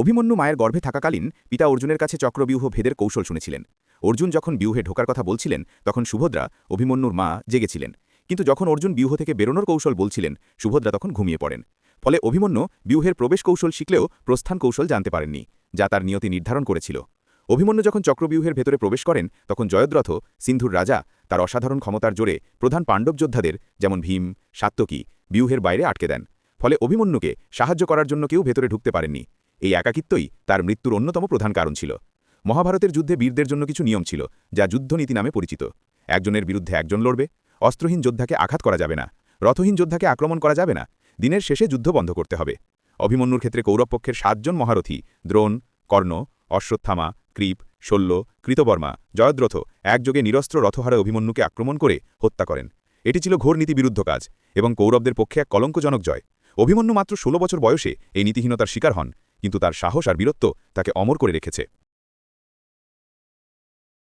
অভিমন্যু মায়ের গর্ভে থাকাকালীন পিতা অর্জুনের কাছে চক্রবিউহ ভেদের কৌশল শুনেছিলেন। অর্জুন যখন বিউহে ঢোকার কথা বলছিলেন, তখন সুভদ্রা অভিমন্যুর মা জেগেছিলেন। কিন্তু যখন অর্জুন বিউহ থেকে বেরোনোর কৌশল বলছিলেন, সুভদ্রা তখন ঘুমিয়ে পড়েন। ফলে অভিমন্যু বিউহের প্রবেশ কৌশল শিখলেও প্রস্থান কৌশল জানতে পারেননি, যা তার নিয়তি নির্ধারণ করেছিল। অভিমন্যু যখন চক্রবিউহের ভেতরে প্রবেশ করেন, তখন জয়দ্রথ, সিন্ধুর রাজা, তার অসাধারণ ক্ষমতার জোরে প্রধান পাণ্ডব যোদ্ধাদের, যেমন ভীম সাত্তকী বিউহের বাইরে আটকে দেন। ফলে অভিমন্যুকে সাহায্য করার জন্য কেউ ভেতরে ঢুকতে পারেননি। এই একাকিত্বই তার মৃত্যুর অন্যতম প্রধান কারণ ছিল। মহাভারতের যুদ্ধে বীরদের জন্য কিছু নিয়ম ছিল, যা যুদ্ধনীতি নামে পরিচিত। একজনের বিরুদ্ধে একজন লড়বে, অস্ত্রহীন যোদ্ধাকে আঘাত করা যাবে না, রথহীন যোদ্ধাকে আক্রমণ করা যাবে না, দিনের শেষে যুদ্ধ বন্ধ করতে হবে। অভিমন্যুর ক্ষেত্রে কৌরবপক্ষের সাতজন মহারথী, দ্রোণ, কর্ণ, অশ্বত্থামা কৃপ শল্য কৃতবর্মা, জয়দ্রথ একযোগে নিরস্ত্র রথহারে অভিমন্যুকে আক্রমণ করে হত্যা করেন। এটি ছিল ঘোর নীতিবিরুদ্ধ কাজ এবং কৌরবদের পক্ষে এক কলঙ্কজনক জয়। অভিমন্যু মাত্র ষোলো বছর বয়সে এই নীতিহীনতার শিকার হন। কিন্তু তার সাহস আর বীরত্ব তাকে অমর করে রেখেছে।